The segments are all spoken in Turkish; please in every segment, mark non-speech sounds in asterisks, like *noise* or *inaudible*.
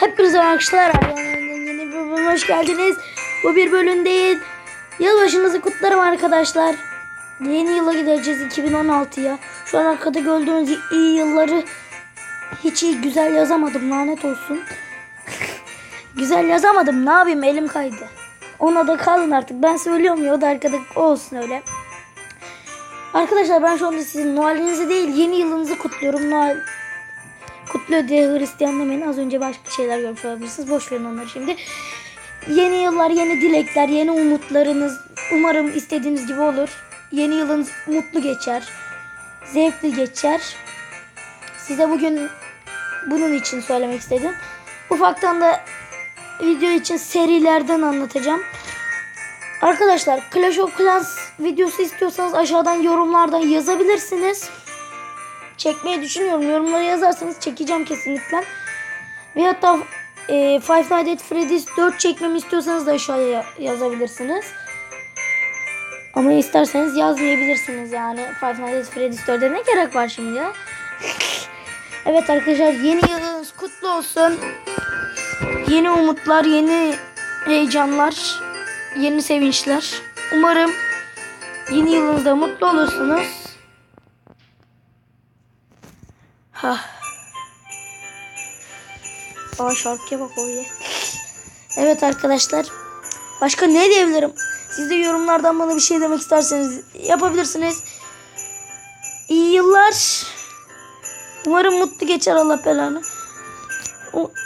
Hepinize arkadaşlar yeni bir bölümüne hoş geldiniz. Bu bir bölüm değil. Yılbaşınızı kutlarım arkadaşlar. Yeni yıla gideceğiz 2016'ya. Şu an arkada gördüğünüz iyi yılları hiç iyi güzel yazamadım lanet olsun. *laughs* güzel yazamadım ne yapayım elim kaydı. Ona da kalın artık ben söylüyorum ya o da arkada olsun öyle. Arkadaşlar ben şu anda sizin Noel'inizi değil yeni yılınızı kutluyorum. Noel kutluyor diye Hristiyan demeyin. Az önce başka şeyler görmüş olabilirsiniz. Boş verin onları şimdi. Yeni yıllar, yeni dilekler, yeni umutlarınız umarım istediğiniz gibi olur. Yeni yılınız mutlu geçer. Zevkli geçer. Size bugün bunun için söylemek istedim. Ufaktan da video için serilerden anlatacağım. Arkadaşlar Clash of Clans videosu istiyorsanız aşağıdan yorumlardan yazabilirsiniz. Çekmeyi düşünüyorum. Yorumlara yazarsanız çekeceğim kesinlikle. Ve hatta e, Five Nights at Freddy's 4 çekmemi istiyorsanız da aşağıya yazabilirsiniz. Ama isterseniz yazmayabilirsiniz yani. Five Nights at Freddy's 4'e ne gerek var şimdi ya? *laughs* evet arkadaşlar yeni yılınız kutlu olsun. Yeni umutlar, yeni heyecanlar, yeni sevinçler. Umarım yeni yılınızda mutlu olursunuz. Ha. Aa şarkıya bak o ye. Evet arkadaşlar. Başka ne diyebilirim? Siz de yorumlardan bana bir şey demek isterseniz yapabilirsiniz. İyi yıllar. Umarım mutlu geçer Allah belanı.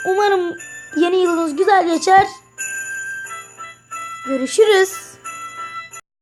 Umarım yeni yılınız güzel geçer. Görüşürüz.